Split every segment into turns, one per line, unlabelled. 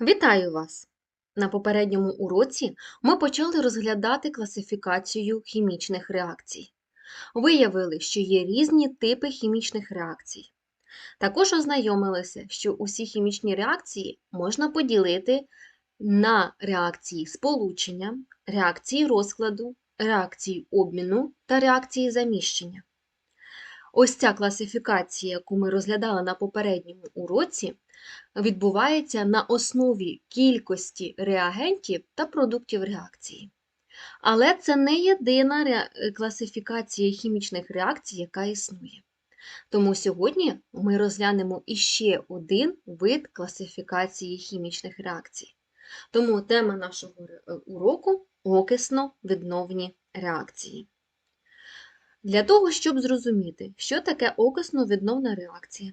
Вітаю вас! На попередньому уроці ми почали розглядати класифікацію хімічних реакцій. Виявили, що є різні типи хімічних реакцій. Також ознайомилися, що усі хімічні реакції можна поділити на реакції сполучення, реакції розкладу, реакції обміну та реакції заміщення. Ось ця класифікація, яку ми розглядали на попередньому уроці, відбувається на основі кількості реагентів та продуктів реакції. Але це не єдина класифікація хімічних реакцій, яка існує. Тому сьогодні ми розглянемо іще один вид класифікації хімічних реакцій. Тому тема нашого уроку окисно-відновні реакції. Для того, щоб зрозуміти, що таке окисно-відновна реакція,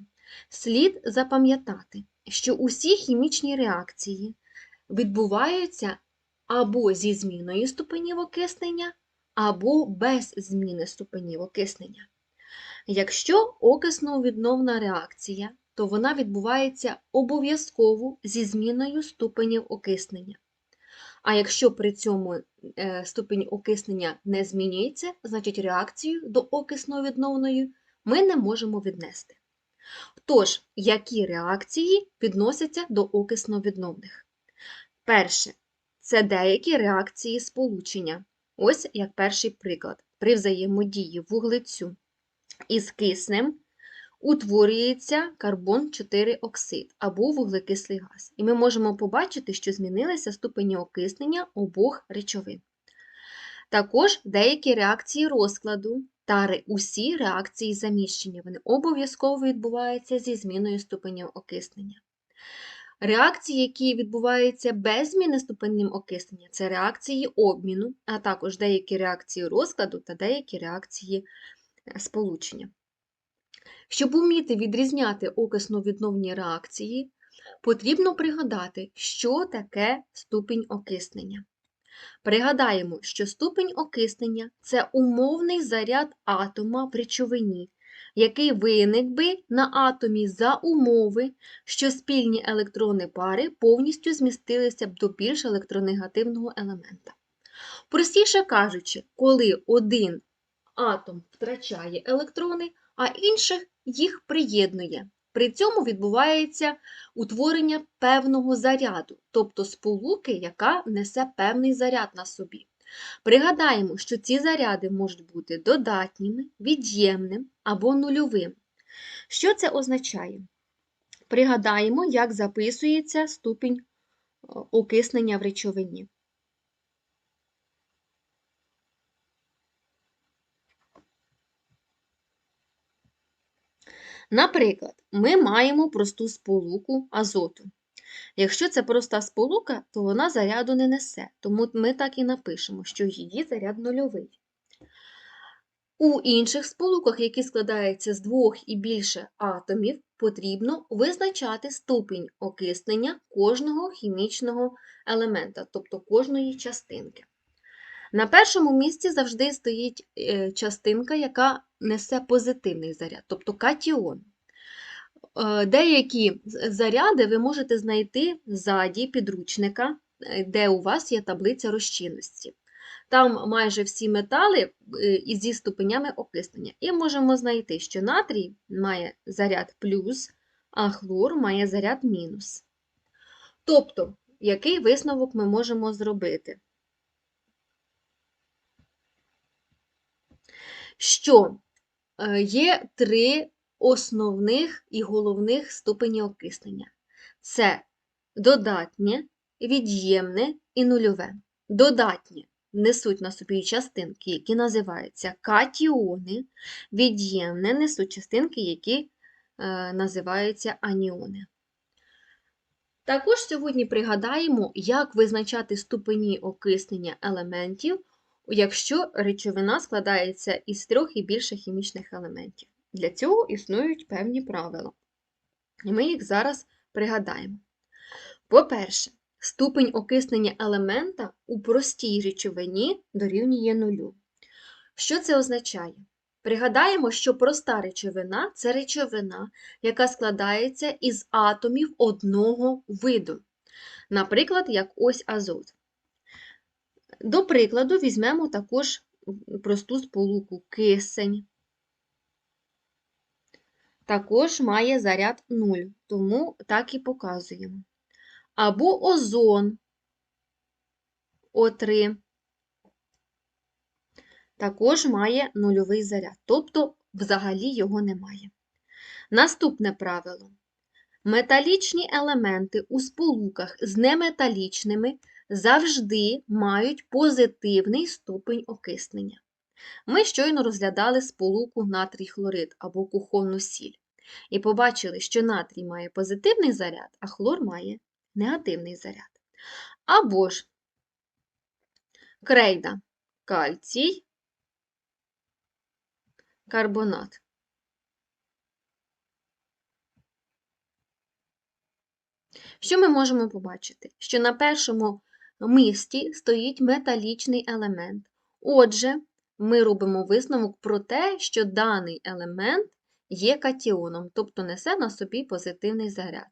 слід запам'ятати, що усі хімічні реакції відбуваються або зі зміною ступенів окиснення, або без зміни ступенів окиснення. Якщо окисно-відновна реакція, то вона відбувається обов'язково зі зміною ступенів окиснення. А якщо при цьому е, ступень окиснення не змінюється, значить реакцію до окисно-відновної ми не можемо віднести. Тож, які реакції відносяться до окисно-відновних? Перше, це деякі реакції сполучення. Ось як перший приклад. При взаємодії вуглецю із киснем утворюється карбон 4 оксид або вуглекислий газ. І ми можемо побачити, що змінилися ступені окиснення обох речовин. Також деякі реакції розкладу та усі реакції заміщення. Вони обов'язково відбуваються зі зміною ступенів окиснення. Реакції, які відбуваються без зміни ступенів окиснення, це реакції обміну, а також деякі реакції розкладу та деякі реакції сполучення. Щоб вміти відрізняти окисно-відновні реакції, потрібно пригадати, що таке ступінь окиснення. Пригадаємо, що ступінь окиснення це умовний заряд атома в речовині, який виник би на атомі за умови, що спільні електрони пари повністю змістилися б до більш електронегативного елемента. Простіше кажучи, коли один атом втрачає електрони, а інших їх приєднує. При цьому відбувається утворення певного заряду, тобто сполуки, яка несе певний заряд на собі. Пригадаємо, що ці заряди можуть бути додатніми, від'ємним або нульовим. Що це означає? Пригадаємо, як записується ступінь е, окиснення в речовині. Наприклад, ми маємо просту сполуку азоту. Якщо це проста сполука, то вона заряду не несе, тому ми так і напишемо, що її заряд нульовий. У інших сполуках, які складаються з двох і більше атомів, потрібно визначати ступінь окиснення кожного хімічного елемента, тобто кожної частинки. На першому місці завжди стоїть е, частинка, яка несе позитивний заряд, тобто катіон. Е, Деякі заряди ви можете знайти ззаді підручника, е, де у вас є таблиця розчинності. Там майже всі метали зі ступенями окиснення. І можемо знайти, що натрій має заряд плюс, а хлор має заряд мінус. Тобто, який висновок ми можемо зробити? Що е, є три основних і головних ступені окиснення. Це додатнє, від'ємне і нульове. Додатнє несуть на собі частинки, які називаються катіони, від'ємне несуть частинки, які е, називаються аніони. Також сьогодні пригадаємо, як визначати ступені окиснення елементів, якщо речовина складається із трьох і більше хімічних елементів. Для цього існують певні правила. І ми їх зараз пригадаємо. По-перше, ступень окиснення елемента у простій речовині дорівнює нулю. Що це означає? Пригадаємо, що проста речовина це речовина, яка складається із атомів одного виду. Наприклад, як ось азот. До прикладу, візьмемо також просту сполуку кисень. Також має заряд 0, тому так і показуємо. Або озон О3 також має нульовий заряд, тобто взагалі його немає. Наступне правило. Металічні елементи у сполуках з неметалічними завжди мають позитивний ступень окиснення. Ми щойно розглядали сполуку натрій хлорид або кухонну сіль. І побачили, що натрій має позитивний заряд, а хлор має негативний заряд. Або ж крейда кальцій, карбонат. Що ми можемо побачити? Що на першому місці стоїть металічний елемент. Отже, ми робимо висновок про те, що даний елемент є катіоном, тобто несе на собі позитивний заряд.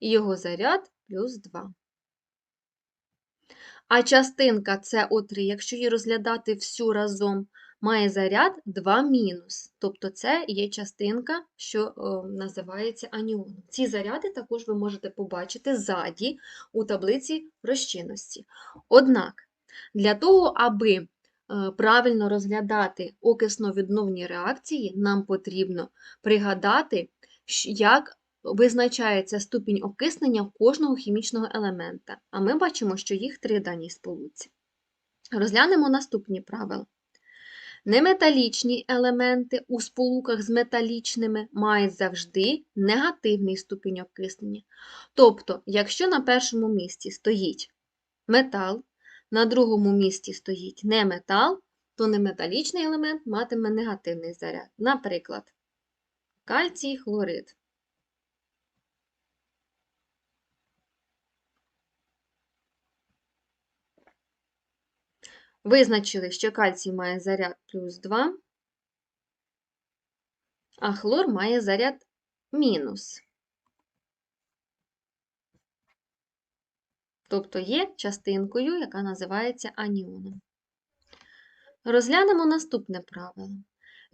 І його заряд плюс 2. А частинка СО3, якщо її розглядати всю разом, має заряд 2 мінус. Тобто це є частинка, що о, називається аніоном. Ці заряди також ви можете побачити ззаді у таблиці розчинності. Однак, для того, аби е, правильно розглядати окисно-відновні реакції, нам потрібно пригадати, як визначається ступінь окиснення кожного хімічного елемента. А ми бачимо, що їх три даній сполуці. Розглянемо наступні правила. Неметалічні елементи у сполуках з металічними мають завжди негативний ступінь окиснення. Тобто, якщо на першому місці стоїть метал, на другому місці стоїть неметал, то неметалічний елемент матиме негативний заряд. Наприклад, кальцій хлорид. Визначили, що кальцій має заряд плюс 2, а хлор має заряд мінус. Тобто є частинкою, яка називається аніоном. Розглянемо наступне правило.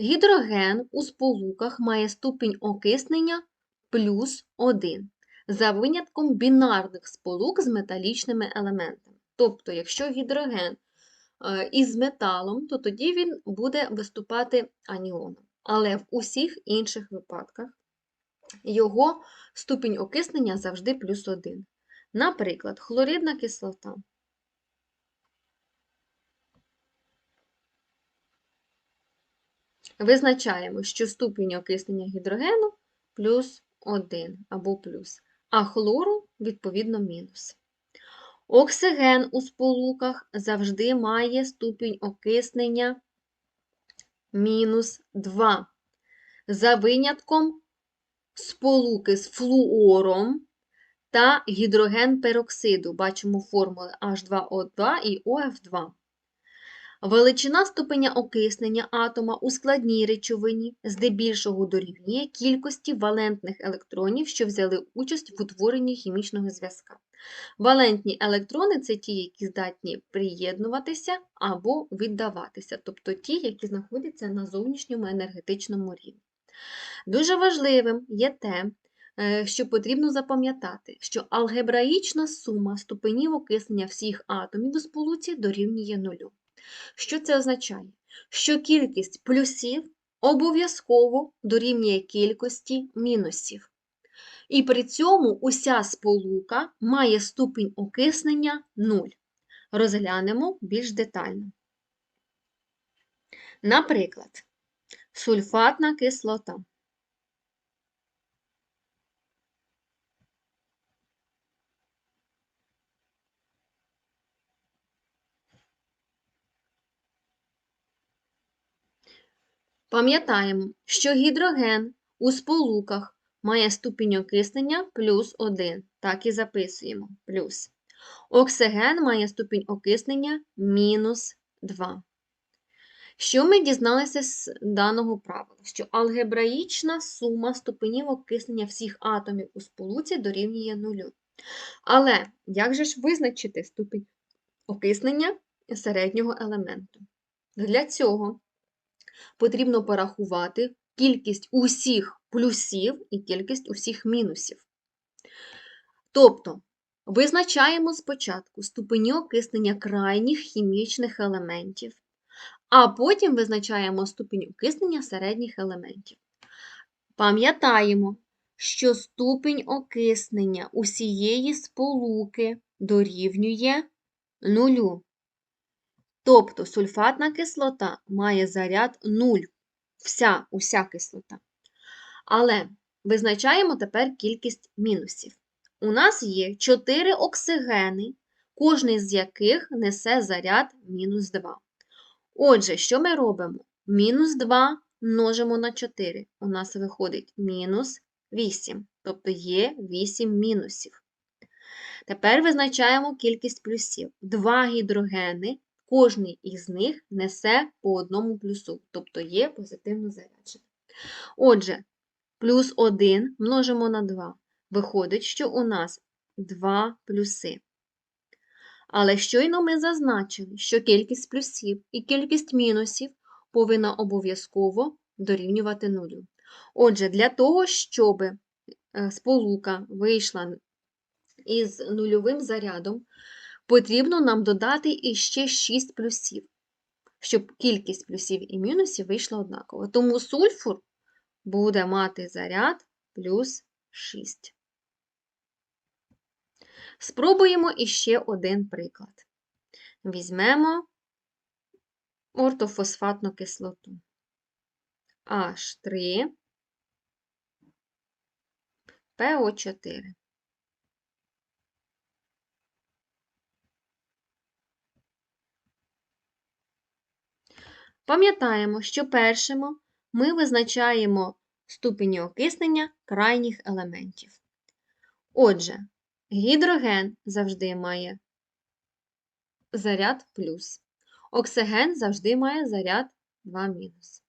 Гідроген у сполуках має ступінь окиснення плюс 1 за винятком бінарних сполук з металічними елементами. Тобто, якщо гідроген із металом, то тоді він буде виступати аніоном. Але в усіх інших випадках його ступінь окиснення завжди плюс 1. Наприклад, хлоридна кислота. Визначаємо, що ступінь окиснення гідрогену плюс 1 або плюс, а хлору, відповідно, мінус. Оксиген у сполуках завжди має ступінь окиснення мінус 2. За винятком сполуки з флуором та гідроген пероксиду. Бачимо формули H2O2 і OF2. Величина ступеня окиснення атома у складній речовині здебільшого дорівнює кількості валентних електронів, що взяли участь в утворенні хімічного зв'язка. Валентні електрони це ті, які здатні приєднуватися або віддаватися, тобто ті, які знаходяться на зовнішньому енергетичному рівні. Дуже важливим є те, е, що потрібно запам'ятати, що алгебраїчна сума ступенів окиснення всіх атомів у сполуці дорівнює нулю. Що це означає? Що кількість плюсів обов'язково дорівнює кількості мінусів. І при цьому уся сполука має ступінь окиснення 0. Розглянемо більш детально. Наприклад, сульфатна кислота. Пам'ятаємо, що гідроген у сполуках має ступінь окиснення плюс 1. Так і записуємо плюс. Оксиген має ступінь окиснення мінус 2. Що ми дізналися з даного правила? Що алгебраїчна сума ступенів окиснення всіх атомів у сполуці дорівнює нулю. Але як же ж визначити ступінь окиснення середнього елементу? Для цього потрібно порахувати кількість усіх плюсів і кількість усіх мінусів. Тобто, визначаємо спочатку ступені окиснення крайніх хімічних елементів, а потім визначаємо ступінь окиснення середніх елементів. Пам'ятаємо, що ступінь окиснення усієї сполуки дорівнює нулю. Тобто сульфатна кислота має заряд 0, вся, уся кислота. Але визначаємо тепер кількість мінусів. У нас є 4 оксигени, кожний з яких несе заряд мінус 2. Отже, що ми робимо? Мінус 2 множимо на 4. У нас виходить мінус 8, тобто є 8 мінусів. Тепер визначаємо кількість плюсів. Два гідрогени, кожний із них несе по одному плюсу, тобто є позитивно заряджений. Отже, плюс 1 множимо на 2. Виходить, що у нас 2 плюси. Але щойно ми зазначили, що кількість плюсів і кількість мінусів повинна обов'язково дорівнювати нулю. Отже, для того, щоб е, сполука вийшла із нульовим зарядом, потрібно нам додати іще 6 плюсів, щоб кількість плюсів і мінусів вийшла однаково. Тому сульфур буде мати заряд плюс 6. Спробуємо іще один приклад. Візьмемо ортофосфатну кислоту. H3, PO4. Пам'ятаємо, що першими ми визначаємо ступені окиснення крайніх елементів. Отже, гідроген завжди має заряд плюс. Оксиген завжди має заряд 2 мінус.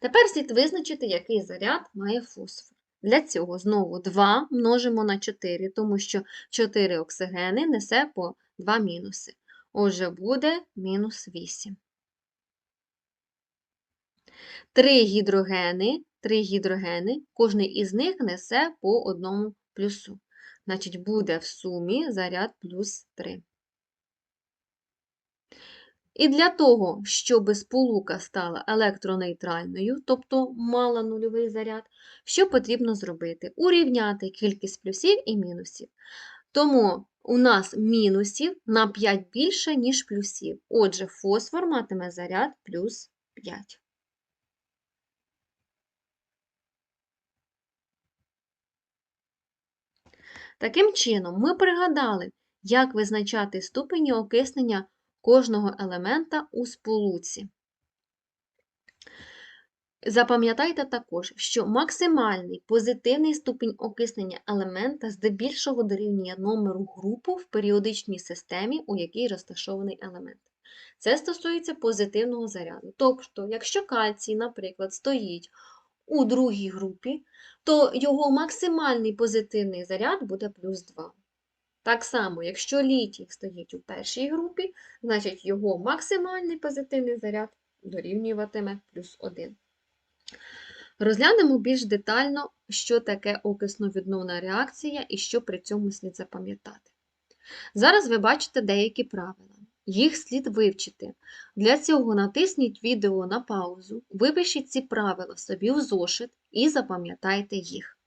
Тепер слід визначити, який заряд має фосфор. Для цього знову 2 множимо на 4, тому що 4 оксигени несе по 2 мінуси. Отже, буде мінус 8. 3 гідрогени, 3 гідрогени, кожний із них несе по одному плюсу. Значить, буде в сумі заряд плюс 3. І для того, щоб сполука стала електронейтральною, тобто мала нульовий заряд, що потрібно зробити? Урівняти кількість плюсів і мінусів. Тому у нас мінусів на 5 більше, ніж плюсів. Отже, фосфор матиме заряд плюс 5. Таким чином, ми пригадали, як визначати ступені окиснення кожного елемента у сполуці. Запам'ятайте також, що максимальний позитивний ступінь окиснення елемента здебільшого дорівнює номеру групу в періодичній системі, у якій розташований елемент. Це стосується позитивного заряду. Тобто, якщо кальцій, наприклад, стоїть у другій групі, то його максимальний позитивний заряд буде плюс 2. Так само, якщо літій стоїть у першій групі, значить його максимальний позитивний заряд дорівнюватиме плюс 1. Розглянемо більш детально, що таке окисно-відновна реакція і що при цьому слід запам'ятати. Зараз ви бачите деякі правила. Їх слід вивчити. Для цього натисніть відео на паузу, випишіть ці правила собі в зошит і запам'ятайте їх.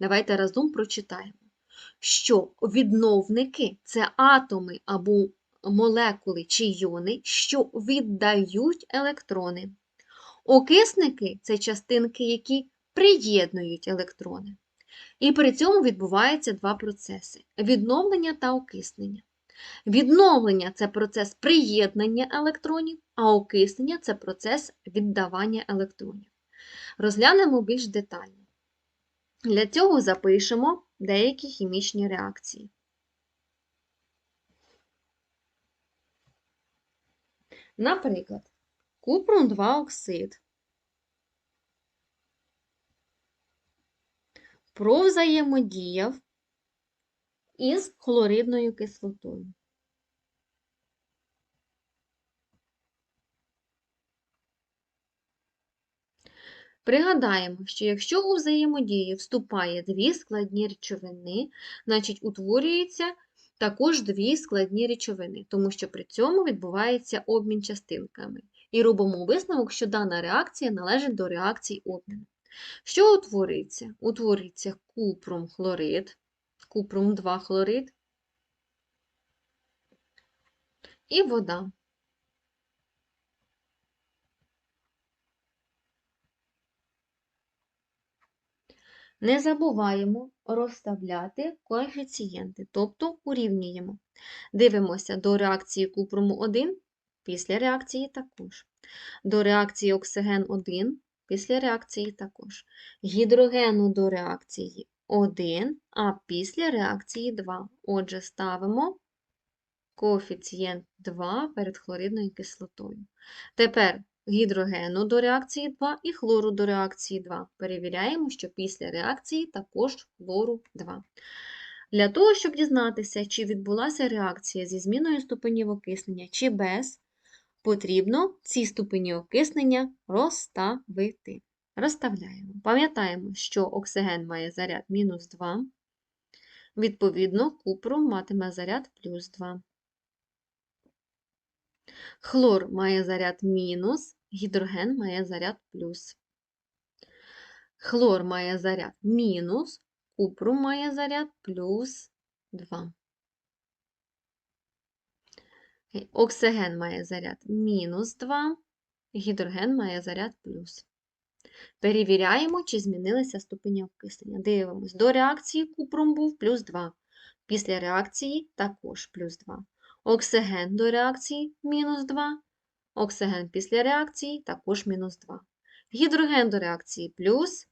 Давайте разом прочитаємо що відновники це атоми або молекули чи йони, що віддають електрони. Окисники це частинки, які приєднують електрони. І при цьому відбуваються два процеси: відновлення та окиснення. Відновлення це процес приєднання електронів, а окиснення це процес віддавання електронів. Розглянемо більш детально. Для цього запишемо деякі хімічні реакції. Наприклад, купрум 2 оксид провзаємодіяв із хлоридною кислотою. Пригадаємо, що якщо у взаємодію вступає дві складні речовини, значить утворюється також дві складні речовини, тому що при цьому відбувається обмін частинками. І робимо висновок, що дана реакція належить до реакцій обміну. Що утворюється? Утворюється купрум хлорид, купрум 2 хлорид і вода. Не забуваємо розставляти коефіцієнти, тобто урівнюємо. Дивимося до реакції купруму 1 після реакції також. До реакції оксиген 1 після реакції також. Гідрогену до реакції 1, а після реакції 2. Отже, ставимо коефіцієнт 2 перед хлоридною кислотою. Тепер гідрогену до реакції 2 і хлору до реакції 2. Перевіряємо, що після реакції також хлору 2. Для того, щоб дізнатися, чи відбулася реакція зі зміною ступенів окиснення чи без, потрібно ці ступені окиснення розставити. Розставляємо. Пам'ятаємо, що оксиген має заряд мінус 2, відповідно, купрум матиме заряд плюс 2. Хлор має заряд мінус, гідроген має заряд плюс. Хлор має заряд мінус, купрум має заряд плюс 2. Оксиген має заряд мінус 2, гідроген має заряд плюс. Перевіряємо, чи змінилися ступені окислення. Дивимось, до реакції купрум був плюс 2. Після реакції також плюс 2. Оксиген до реакції мінус 2. Оксиген після реакції також мінус 2. Гідроген до реакції плюс,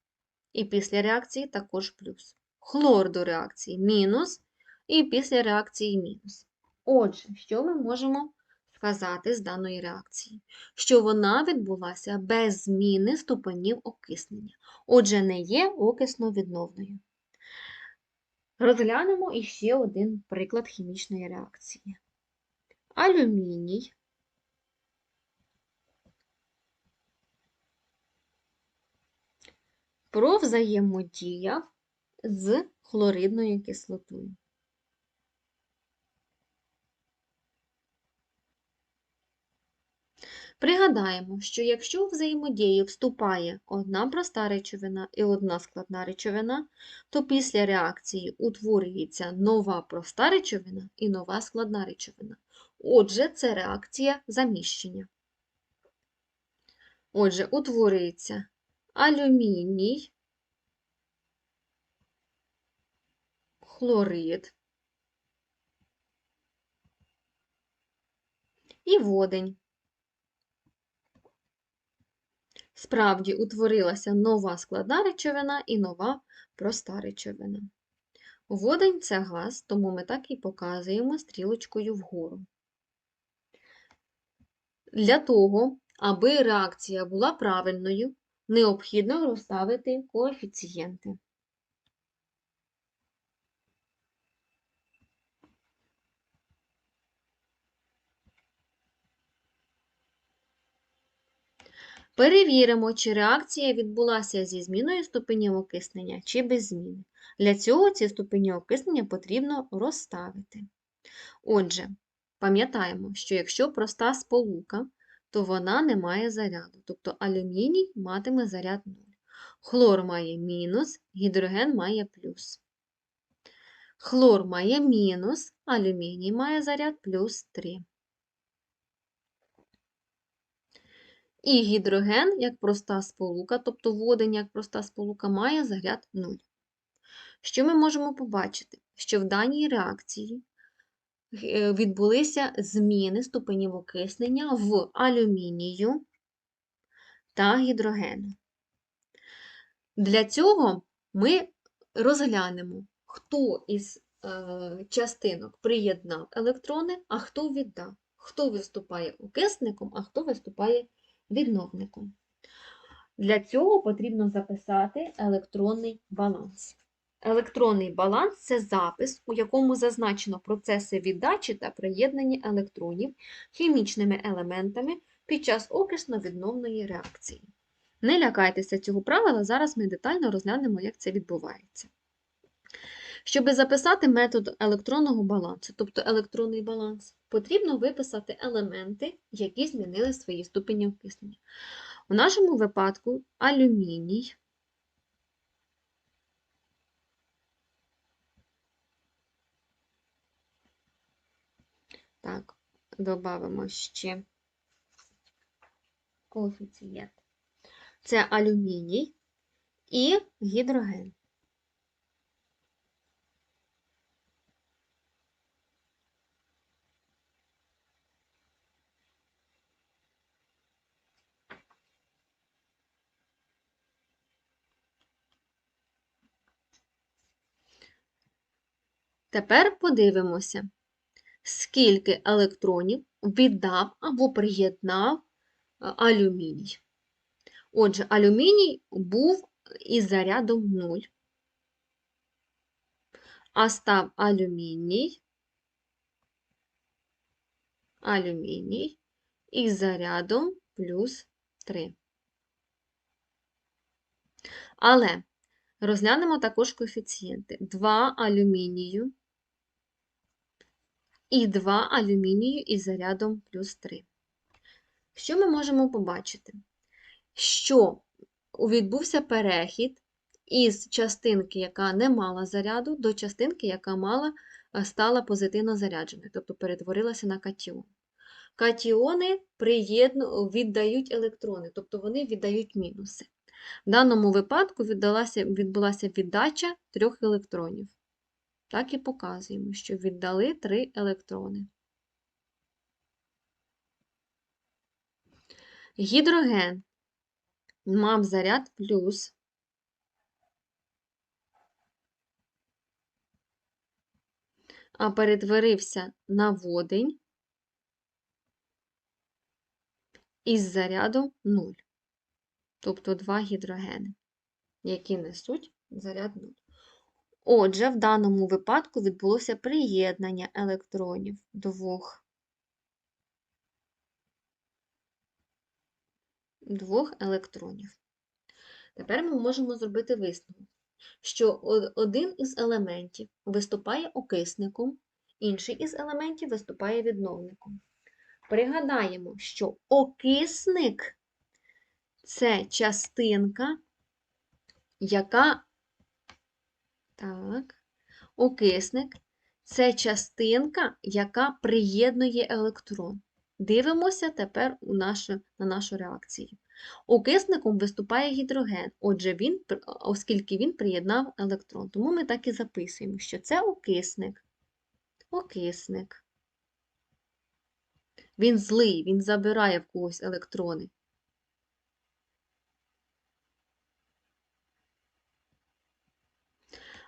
і після реакції також плюс. Хлор до реакції мінус, і після реакції мінус. Отже, що ми можемо сказати з даної реакції? Що вона відбулася без зміни ступенів окиснення. Отже, не є окисно-відновною. Розглянемо іще один приклад хімічної реакції. Алюміній провзаємодіяв з хлоридною кислотою. Пригадаємо, що якщо в взаємодію вступає одна проста речовина і одна складна речовина, то після реакції утворюється нова проста речовина і нова складна речовина. Отже, це реакція заміщення. Отже, утворюється алюміній, хлорид і водень. Справді утворилася нова складна речовина і нова проста речовина. Водень це газ, тому ми так і показуємо стрілочкою вгору. Для того, аби реакція була правильною, необхідно розставити коефіцієнти. Перевіримо, чи реакція відбулася зі зміною ступенів окиснення чи без зміни. Для цього ці ступені окиснення потрібно розставити. Отже, пам'ятаємо, що якщо проста сполука, то вона не має заряду, тобто алюміній матиме заряд 0. Хлор має мінус, гідроген має плюс. Хлор має мінус, алюміній має заряд плюс 3. І гідроген, як проста сполука, тобто водень як проста сполука, має заряд 0. Що ми можемо побачити? Що в даній реакції е, відбулися зміни ступенів окиснення в алюмінію та гідрогену. Для цього ми розглянемо, хто із е, частинок приєднав електрони, а хто віддав. Хто виступає окисником, а хто виступає відновником. Для цього потрібно записати електронний баланс. Електронний баланс це запис, у якому зазначено процеси віддачі та приєднання електронів хімічними елементами під час окисно-відновної реакції. Не лякайтеся цього правила, зараз ми детально розглянемо, як це відбувається. Щоб записати метод електронного балансу, тобто електронний баланс, потрібно виписати елементи, які змінили свої ступені окиснення. У нашому випадку алюміній. Так, додамо ще коефіцієнт. Це алюміній і гідроген. Тепер подивимося, скільки електронів віддав або приєднав е, алюміній. Отже, алюміній був із зарядом 0, а став алюміній, алюміній із зарядом плюс 3. Але розглянемо також коефіцієнти. 2 алюмінію і 2 алюмінію із зарядом плюс 3. Що ми можемо побачити? Що відбувся перехід із частинки, яка не мала заряду, до частинки, яка мала, е, стала позитивно зарядженою, тобто перетворилася на катіон. Катіони приєдну, віддають електрони, тобто вони віддають мінуси. В даному випадку відбулася віддача трьох електронів. Так і показуємо, що віддали три електрони. Гідроген мав заряд плюс. А перетворився на водень із зарядом 0. Тобто два гідрогени, які несуть заряд 0. Отже, в даному випадку відбулося приєднання електронів двох, двох електронів. Тепер ми можемо зробити висновок, що один із елементів виступає окисником, інший із елементів виступає відновником. Пригадаємо, що окисник це частинка, яка так, окисник це частинка, яка приєднує електрон. Дивимося тепер у нашу, на нашу реакцію. Окисником виступає гідроген, отже, він, оскільки він приєднав електрон. Тому ми так і записуємо, що це окисник. Окисник. Він злий, він забирає в когось електрони.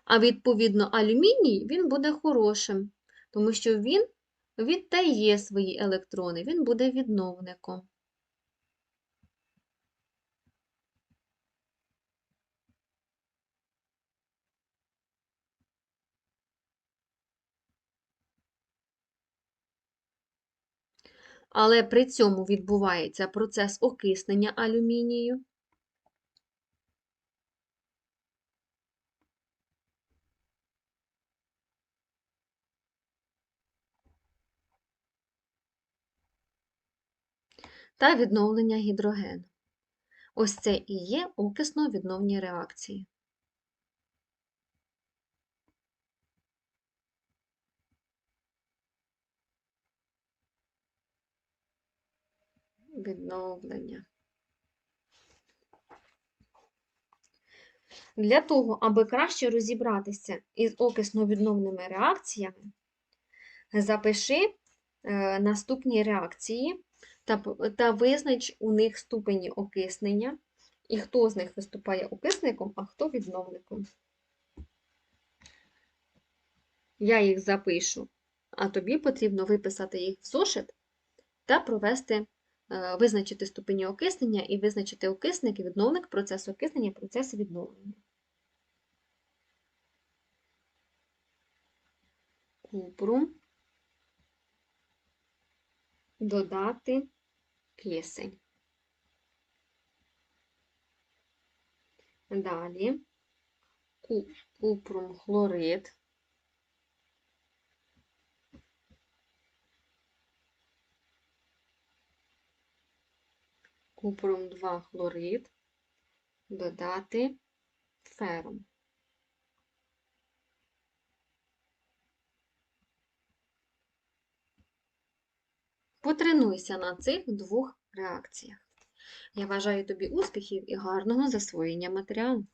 А відповідно, алюміній він буде хорошим, тому що він віддає свої електрони, він буде відновником. Але при цьому відбувається процес окиснення алюмінію. Та відновлення гідрогену. Ось це і є окисно-відновні реакції. Відновлення. Для того, аби краще розібратися із окисно-відновними реакціями, запиши е, наступні реакції та, та визнач у них ступені окиснення, і хто з них виступає окисником, а хто відновником. Я їх запишу, а тобі потрібно виписати їх в зошит та провести, е, визначити ступені окиснення і визначити окисник і відновник процесу окиснення процесу відновлення. купрум, додати кисень. Далі купрум хлорид. Купрум 2 хлорид, додати ферум. Потренуйся на цих двох реакціях. Я бажаю тобі успіхів і гарного засвоєння матеріалу.